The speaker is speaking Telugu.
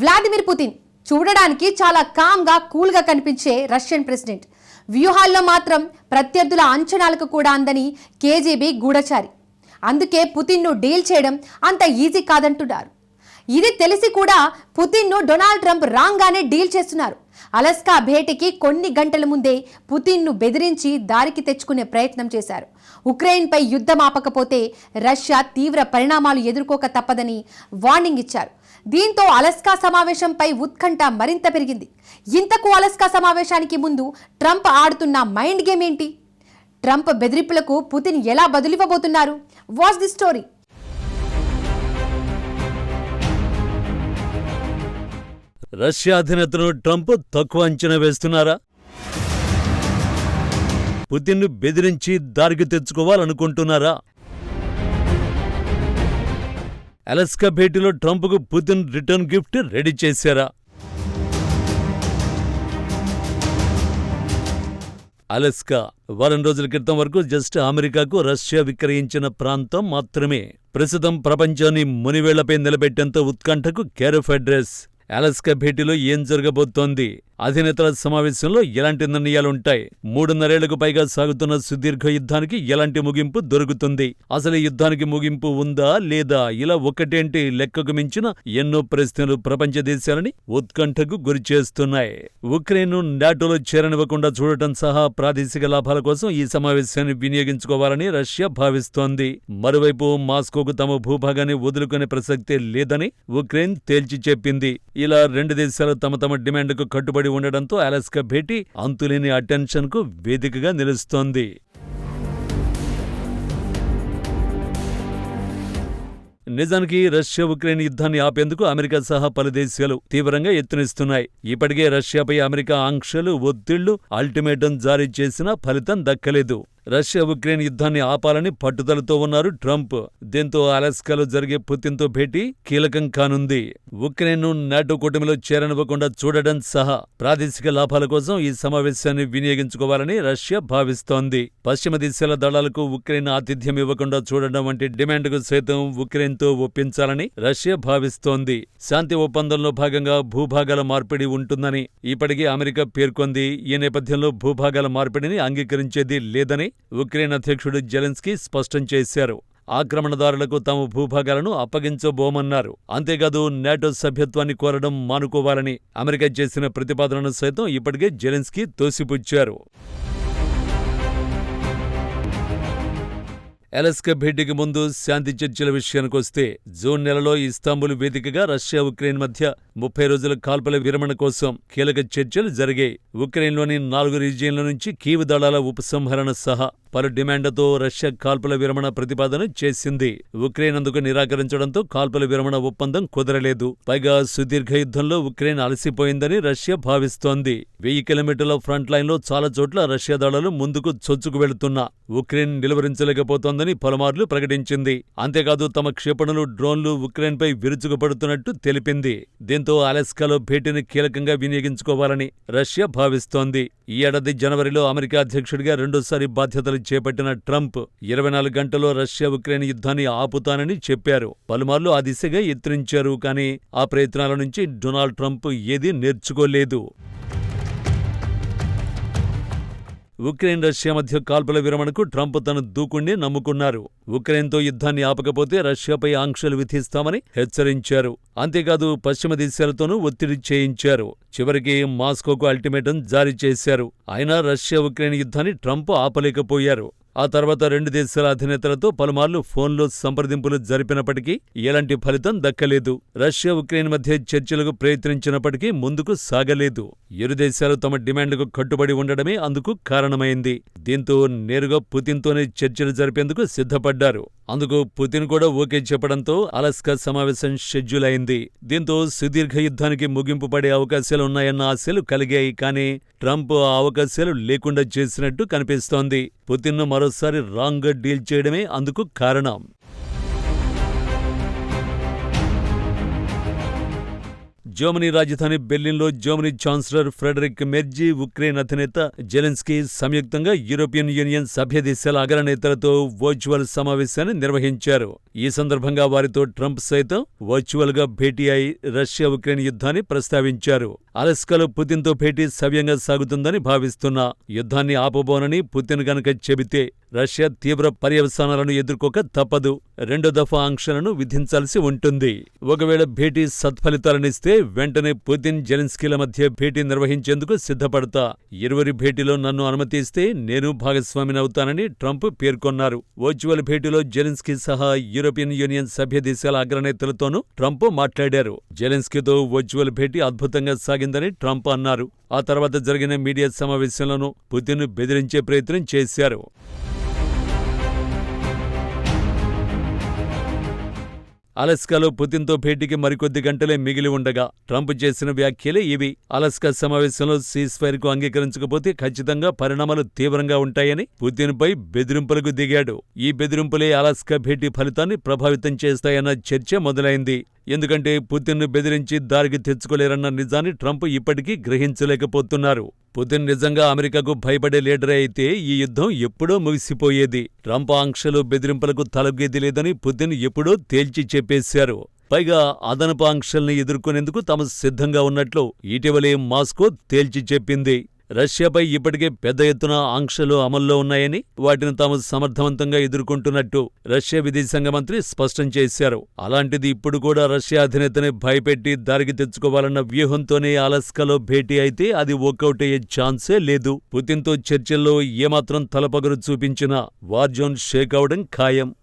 వ్లాదిమిర్ పుతిన్ చూడడానికి చాలా కామ్గా కూల్గా కనిపించే రష్యన్ ప్రెసిడెంట్. వ్యూహాల్లో మాత్రం ప్రత్యర్థుల అంచనాలకు కూడా అందని కేజీబీ గూఢచారి. అందుకే పుతిన్ను డీల్ చేయడం అంత ఈజీ కాదంటున్నారు. ఇది తెలిసి కూడా పుతిన్ను డొనాల్డ్ ట్రంప్ రాంగానే డీల్ చేస్తున్నారు. అలస్కా భేటీకి కొన్ని గంటల ముందే పుతిన్ను బెదిరించి దారికి తెచ్చుకునే ప్రయత్నం చేశారు. ఉక్రెయిన్పై యుద్ధం ఆపకపోతే రష్యా తీవ్ర పరిణామాలు ఎదుర్కోక తప్పదని వార్నింగ్ ఇచ్చారు. దీంతో అలస్కా సమావేశంపై ఉత్కంఠ మరింత పెరిగింది. ఇంతకు అలస్కా సమావేశానికి ముందు ట్రంప్ ఆడుతున్న మైండ్ గేమ్ ఏంటి? ట్రంప్ బెదిరింపులకు పుతిన్ ఎలా బదులివ్వబోతున్నారు? Watch the story. రష్యా అధినేతను ట్రంప్ తక్కువ అంచనా వేస్తున్నారా? పుతిన్ను బెదిరించి దారికి తెచ్చుకోవాలనుకుంటున్నారా? అలస్కా భేటీలో ట్రంప్కు పుతిన్ రిటర్న్ గిఫ్ట్ రెడీ చేశారా? అలస్కా వారం రోజుల క్రితం వరకు జస్ట్ అమెరికాకు రష్యా విక్రయించిన ప్రాంతం మాత్రమే. ప్రస్తుతం ప్రపంచాన్ని మునివేళ్ళపై నిలబెట్టేంత ఉత్కంఠకు కేరఫ్ అడ్రస్. అలస్కా భేటీలో ఏం జరగబోతోంది? అధినేతల సమావేశంలో ఎలాంటి నిర్ణయాలుంటాయి? మూడున్నరేళ్ళకు పైగా సాగుతున్న సుదీర్ఘ యుద్ధానికి ఎలాంటి ముగింపు దొరుకుతుంది? అసలు యుద్ధానికి ముగింపు ఉందా లేదా? ఇలా ఒకటేంటి లెక్కకు మించిన ఎన్నో ప్రశ్నలు ప్రపంచ దేశాలని ఉత్కంఠకు గురిచేస్తున్నాయి ఉక్రెయిన్ నాటోలో చేరనివ్వకుండా చూడటం సహా ప్రాదేశిక లాభాల కోసం ఈ సమావేశాన్ని వినియోగించుకోవాలని రష్యా భావిస్తోంది. మరోవైపు మాస్కోకు తమ భూభాగాన్ని వదులుకునే ప్రసక్తే లేదని ఉక్రెయిన్ తేల్చి చెప్పింది. ఇలా రెండు దేశాలు తమ తమ డిమాండ్కు కట్టుబడి ఉండడంతో అలస్కా భేటీ అంతులేని అటెన్షన్కు వేదికగా నిలుస్తోంది. నిజానికి రష్యా ఉక్రెయిన్ యుద్ధాన్ని ఆపేందుకు అమెరికా సహా పలు దేశాలు తీవ్రంగా ఎత్తునిస్తున్నాయి ఇప్పటికే రష్యాపై అమెరికా ఆంక్షలు ఒత్తిళ్ళు అల్టిమేటం జారీ చేసినా ఫలితం దక్కలేదు. రష్యా ఉక్రెయిన్ యుద్ధాన్ని ఆపాలని పట్టుదలతో ఉన్నారు ట్రంప్. దీంతో అలస్కాలో జరిగే పుతిన్తో భేటీ కీలకం కానుంది. ఉక్రెయిన్ను నాటో కూటమిలో చేరనివ్వకుండా చూడడం సహా ప్రాదేశిక లాభాల కోసం ఈ సమావేశాన్ని వినియోగించుకోవాలని రష్యా భావిస్తోంది. పశ్చిమ దేశాల దళాలకు ఉక్రెయిన్ ఆతిథ్యం ఇవ్వకుండా చూడడం వంటి డిమాండ్కు సైతం ఉక్రెయిన్తో ఒప్పించాలని రష్యా భావిస్తోంది. శాంతి ఒప్పందంలో భాగంగా భూభాగాల మార్పిడి ఉంటుందని ఇప్పటికీ అమెరికా పేర్కొంది. ఈ నేపథ్యంలో భూభాగాల మార్పిడిని అంగీకరించేది లేదని ఉక్రెయిన్ అధ్యక్షుడు జెలెన్స్కీ స్పష్టం చేశారు. ఆక్రమణదారులకు తమ భూభాగాలను అప్పగించబోమన్నారు. అంతేకాదు నాటో సభ్యత్వాన్ని కోరడం మానుకోవాలని అమెరికా చేసిన ప్రతిపాదనను సైతం ఇప్పటికే జెలెన్స్కీ తోసిపుచ్చారు. అలస్కా భేటీకి ముందు శాంతి చర్చల విషయానికొస్తే జూన్ నెలలో ఇస్తాంబుల్ వేదికగా రష్యా ఉక్రెయిన్ మధ్య ముప్పై రోజుల కాల్పుల విరమణ కోసం కీలక చర్చలు జరిగాయి. ఉక్రెయిన్లోని నాలుగు రీజియన్ల నుంచి కీవ్ దళాల ఉపసంహరణ సహా పలు డిమాండ్లతో రష్యా కాల్పుల విరమణ ప్రతిపాదన చేసింది. ఉక్రెయిన్ అందుకు నిరాకరించడంతో కాల్పుల విరమణ ఒప్పందం కుదరలేదు. పైగా సుదీర్ఘ యుద్ధంలో ఉక్రెయిన్ అలసిపోయిందని రష్యా భావిస్తోంది. వెయ్యి కిలోమీటర్ల ఫ్రంట్ లైన్లో చాలా చోట్ల రష్యా దళాలు ముందుకు చొచ్చుకు వెళుతున్నా. ఉక్రెయిన్ నిలువరించలేకపోతోందని పలుమార్లు ప్రకటించింది. అంతేకాదు తమ క్షిపణులు డ్రోన్లు ఉక్రెయిన్పై విరుచుకుపడుతున్నట్టు తెలిపింది. దీంతో అలెస్కాలో భేటీని కీలకంగా వినియోగించుకోవాలని రష్యా భావిస్తోంది. ఈ ఏడాది జనవరిలో అమెరికా అధ్యక్షుడిగా రెండోసారి బాధ్యతలు చేపట్టిన ట్రంప్ ఇరవై నాలుగు గంటల్లో రష్యా ఉక్రెయిన్ యుద్ధాన్ని ఆపుతానని చెప్పారు. పలుమార్లు ఆ దిశగా ఎత్తిరించారు కానీ ఆ ప్రయత్నాల నుంచి డొనాల్డ్ ట్రంప్ ఏదీ నేర్చుకోలేదు. ఉక్రెయిన్ రష్యా మధ్య కాల్పుల విరమణకు ట్రంప్ తన దూకుణ్ణి నమ్ముకున్నారు. ఉక్రెయిన్తో యుద్ధాన్ని ఆపకపోతే రష్యాపై ఆంక్షలు విధిస్తామని హెచ్చరించారు. అంతేకాదు పశ్చిమ దేశాలతోనూ ఒత్తిడి చేయించారు. చివరికి మాస్కోకు అల్టిమేటం జారీ చేశారు. అయినా రష్యా ఉక్రెయిన్ యుద్ధాన్ని ట్రంప్ ఆపలేకపోయారు. ఆ తర్వాత రెండు దేశాల అధినేతలతో పలుమార్లు ఫోన్లో సంప్రదింపులు జరిపినప్పటికీ ఎలాంటి ఫలితం దక్కలేదు. రష్యా ఉక్రెయిన్ మధ్య చర్చలకు ప్రయత్నించినప్పటికీ ముందుకు సాగలేదు. ఇరు దేశాలు తమ డిమాండ్కు కట్టుబడి ఉండడమే అందుకు కారణమైంది. దీంతో నేరుగా పుతిన్తోనే చర్చలు జరిపేందుకు సిద్ధపడ్డారు. అందుకు పుతిన్ కూడా ఓకే చెప్పడంతో అలస్కా సమావేశం షెడ్యూల్ అయింది. దీంతో సుదీర్ఘ యుద్ధానికి ముగింపు పడే అవకాశాలు ఉన్నాయన్న ఆశలు కలిగాయి కానీ ట్రంప్ ఆ అవకాశాలు లేకుండా చేసినట్టు కనిపిస్తోంది. పుతిన్ను మరో మరోసారి రాంగ్గా డీల్ చేయడమే అందుకు కారణం. జర్మనీ రాజధాని బెర్లిన్లో Germany chancellor Friedrich Merz Ukraine అధినేత జెలెన్స్కీ సంయుక్తంగా యూరోపియన్ యూనియన్ సభ్య దేశాల అగ్రనేతలతో వర్చువల్ సమావేశాన్ని నిర్వహించారు. ఈ సందర్భంగా వారితో ట్రంప్ సైతం వర్చువల్గా భేటీ అయి రష్యా ఉక్రెయిన్ యుద్ధాన్ని ప్రస్తావించారు. అలస్కాలో పుతిన్తో భేటీ సవ్యంగా సాగుతుందని భావిస్తున్నా యుద్ధాన్ని ఆపబోనని పుతిన్ గనక చెబితే రష్యా తీవ్ర పర్యవసానాలను ఎదుర్కోక తప్పదు. రెండో దఫా ఆంక్షలను విధించాల్సి ఉంటుంది. ఒకవేళ భేటీ సత్ఫలితాలనిస్తే వెంటనే పుతిన్ జెలెన్స్కీల మధ్య భేటీ నిర్వహించేందుకు సిద్ధపడతా. ఇరువురి భేటీలో నన్ను అనుమతిస్తే నేను భాగస్వామినవుతానని ట్రంప్ పేర్కొన్నారు. వర్చువల్ భేటీలో జెలెన్స్కీ సహా యూరోపియన్ యూనియన్ సభ్య దేశాల అగ్రనేతలతోనూ ట్రంప్ మాట్లాడారు. జెలెన్స్కీతో వర్చువల్ భేటీ అద్భుతంగా సాగిందని ట్రంప్ అన్నారు. ఆ తర్వాత జరిగిన మీడియా సమావేశంలోనూ పుతిన్ బెదిరించే ప్రయత్నం చేశారు. అలస్కాలో పుతిన్తో భేటీకి మరికొద్ది గంటలే మిగిలి ఉండగా ట్రంప్ చేసిన వ్యాఖ్యలే ఇవి. అలస్కా సమావేశంలో సీజ్ ఫైర్కు అంగీకరించకపోతే ఖచ్చితంగా పరిణామాలు తీవ్రంగా ఉంటాయని పుతిన్పై బెదిరింపులకు దిగాడు. ఈ బెదిరింపులే అలస్కా భేటీ ఫలితాన్ని ప్రభావితం చేస్తాయన్న చర్చ మొదలైంది. ఎందుకంటే పుతిన్ను బెదిరించి దారికి తెచ్చుకోలేరన్న నిజాన్ని ట్రంప్ ఇప్పటికీ గ్రహించలేకపోతున్నారు. పుతిన్ నిజంగా అమెరికాకు భయపడే లీడరే అయితే ఈ యుద్ధం ఎప్పుడో ముగిసిపోయేది. ట్రంప్ ఆంక్షలు బెదిరింపులకు తలగ్గేది లేదని పుతిన్ ఎప్పుడో తేల్చి చెప్పేశారు. పైగా అదనపు ఆంక్షల్ని ఎదుర్కొనేందుకు తమ సిద్ధంగా ఉన్నట్లు ఇటీవలే మాస్కో తేల్చి చెప్పింది. రష్యాపై ఇప్పటికే పెద్ద ఎత్తున ఆంక్షలు అమల్లో ఉన్నాయని వాటిని తాము సమర్థవంతంగా ఎదుర్కొంటున్నట్టు రష్యా విదేశాంగ మంత్రి స్పష్టం చేశారు. అలాంటిది ఇప్పుడు కూడా రష్యా అధినేతని భయపెట్టి దారికి తెచ్చుకోవాలన్న వ్యూహంతోనే అలస్కాలో భేటీ అయితే అది వర్కౌట్ అయ్యే ఛాన్సే లేదు. పుతిన్తో చర్చల్లో ఏమాత్రం తలపగరు చూపించినా వార్జోన్ షేక్ అవడం ఖాయం.